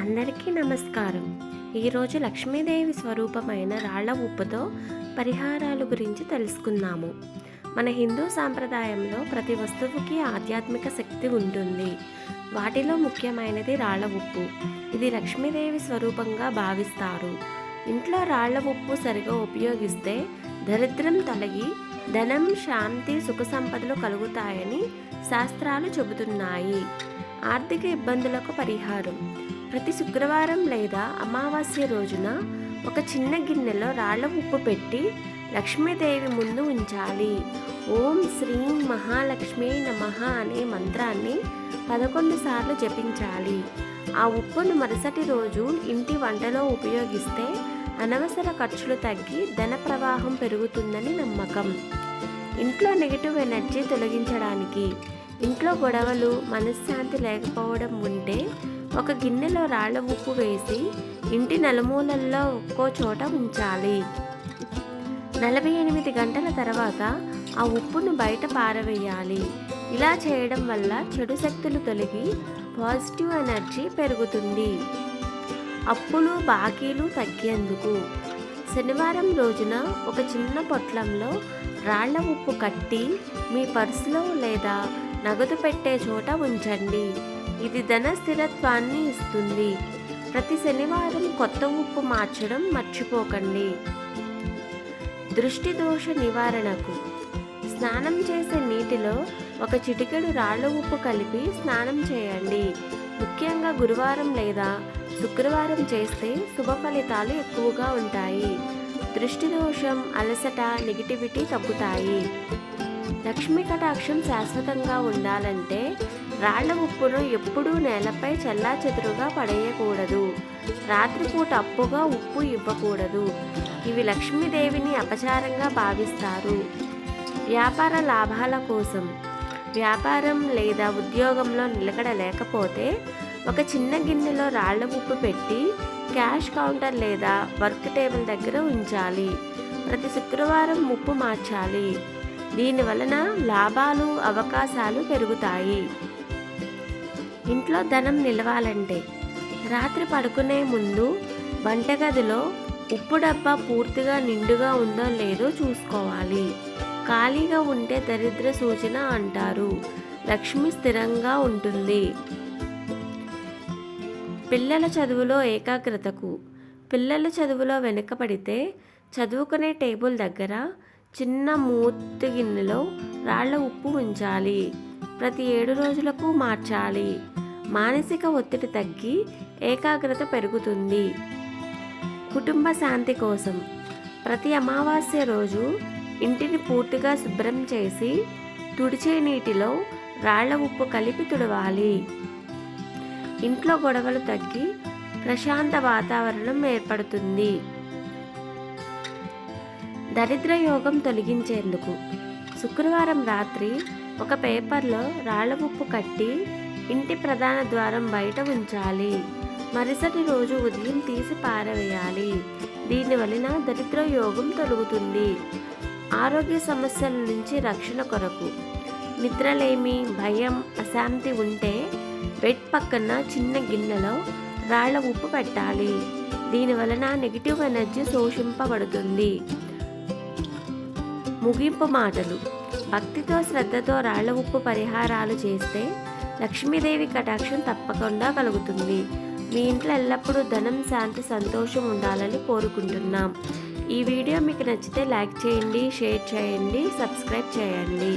అందరికీ నమస్కారం. ఈరోజు లక్ష్మీదేవి స్వరూపమైన రాళ్ళ ఉప్పుతో పరిహారాలు గురించి తెలుసుకుందాము. మన హిందూ సాంప్రదాయంలో ప్రతి వస్తువుకి ఆధ్యాత్మిక శక్తి ఉంటుంది. వాటిలో ముఖ్యమైనది రాళ్ళ ఉప్పు ఇది లక్ష్మీదేవి స్వరూపంగా భావిస్తారు. ఇంట్లో రాళ్ళ ఉప్పు సరిగా ఉపయోగిస్తే దరిద్రం తొలగి ధనం శాంతి సుఖ సంపదలు కలుగుతాయని శాస్త్రాలు చెబుతున్నాయి. ఆర్థిక ఇబ్బందులకు పరిహారం. ప్రతి శుక్రవారం లేదా అమావాస్య రోజున ఒక చిన్న గిన్నెలో రాళ్ళ ఉప్పు పెట్టి లక్ష్మీదేవి ముందు ఉంచాలి. ఓం శ్రీం మహాలక్ష్మి నమః అనే మంత్రాన్ని పదకొండు సార్లు జపించాలి. ఆ ఉప్పును మరుసటి రోజు ఇంటి వంటలో ఉపయోగిస్తే అనవసర ఖర్చులు తగ్గి ధన ప్రవాహం పెరుగుతుందని నమ్మకం. ఇంట్లో నెగిటివ్ ఎనర్జీ తొలగించడానికి ఇంట్లో గొడవలు మనశ్శాంతి లేకపోవడం ఉంటే ఒక గిన్నెలో రాళ్ళ ఉప్పు వేసి ఇంటి నలుమూలల్లో ఒక్కో చోట ఉంచాలి. నలభై ఎనిమిది గంటల తర్వాత ఆ ఉప్పును బయట పారవేయాలి. ఇలా చేయడం వల్ల చెడు శక్తులు తొలగి పాజిటివ్ ఎనర్జీ పెరుగుతుంది. అప్పులు బాకీలు తగ్గేందుకు. శనివారం రోజున ఒక చిన్న పొట్లంలో రాళ్ళ ఉప్పు కట్టి మీ పర్సులో లేదా నగదు పెట్టే చోట ఉంచండి. ఇది ధన స్థిరత్వాన్ని ఇస్తుంది. ప్రతి శనివారం కొత్త ఉప్పు మార్చడం మర్చిపోకండి. దృష్టి దోష నివారణకు. స్నానం చేసే నీటిలో ఒక చిటికెడు రాళ్ళ ఉప్పు కలిపి స్నానం చేయండి. ముఖ్యంగా గురువారం లేదా శుక్రవారం చేస్తే శుభ ఫలితాలు ఎక్కువగా ఉంటాయి. దృష్టి దోషం అలసట నెగిటివిటీ తగ్గుతాయి. లక్ష్మీ కటాక్షం శాశ్వతంగా ఉండాలంటే రాళ్ళ ఉప్పును ఎప్పుడూ నేలపై చెల్లాచెదురుగా పడేయకూడదు. రాత్రిపూట అప్పుగా ఉప్పు ఇవ్వకూడదు. ఇవి లక్ష్మీదేవిని అపచారంగా భావిస్తారు. వ్యాపార లాభాల కోసం. వ్యాపారం లేదా ఉద్యోగంలో నిలకడ లేకపోతే ఒక చిన్న గిన్నెలో రాళ్ళ ఉప్పు పెట్టి క్యాష్ కౌంటర్ లేదా వర్క్ టేబుల్ దగ్గర ఉంచాలి. ప్రతి శుక్రవారం ఉప్పు మార్చాలి. దీని వలన లాభాలు అవకాశాలు పెరుగుతాయి. ఇంట్లో ధనం నిలవాలంటే రాత్రి పడుకునే ముందు వంటగదిలో ఉప్పు డబ్బా పూర్తిగా నిండుగా ఉందో లేదో చూసుకోవాలి. ఖాళీగా ఉంటే దరిద్ర సూచన అంటారు. లక్ష్మి స్థిరంగా ఉంటుంది. పిల్లల చదువులో ఏకాగ్రతకు పిల్లల చదువులో వెనుకబడితే చదువుకునే టేబుల్ దగ్గర చిన్న మూతి గిన్నెలో రాళ్ళ ఉప్పు ఉంచాలి. ప్రతి ఏడు రోజులకు మార్చాలి. మానసిక ఒత్తిడి తగ్గి ఏకాగ్రత పెరుగుతుంది. కుటుంబ శాంతి కోసం ప్రతి అమావాస్య రోజు ఇంటిని పూర్తిగా శుభ్రం చేసి తుడిచే నీటిలో రాళ్ళ ఉప్పు కలిపి తుడవాలి. ఇంట్లో గొడవలు తగ్గి ప్రశాంత వాతావరణం ఏర్పడుతుంది. దరిద్ర యోగం తొలగించేందుకు శుక్రవారం రాత్రి ఒక పేపర్లో రాళ్ళ ఉప్పు కట్టి ఇంటి ప్రధాన ద్వారం బయట ఉంచాలి. మరుసటి రోజు ఉదయం తీసి పారవేయాలి. దీని వలన దరిద్ర యోగం తొలుగుతుంది. ఆరోగ్య సమస్యల నుంచి రక్షణ కొరకు. నిద్రలేమి భయం అశాంతి ఉంటే బెడ్ పక్కన చిన్న గిన్నెలో రాళ్ళ ఉప్పు పెట్టాలి. దీని వలన నెగిటివ్ ఎనర్జీ శోషింపబడుతుంది. ముగింపు మాటలు. భక్తితో శ్రద్ధతో రాళ్ళ ఉప్పు పరిహారాలు చేస్తే లక్ష్మీదేవి కటాక్షం తప్పకుండా కలుగుతుంది. మీ ఇంట్లో ఎల్లప్పుడూ ధనం శాంతి సంతోషం ఉండాలని కోరుకుంటున్నాం. ఈ వీడియో మీకు నచ్చితే లైక్ చేయండి షేర్ చేయండి సబ్స్క్రైబ్ చేయండి.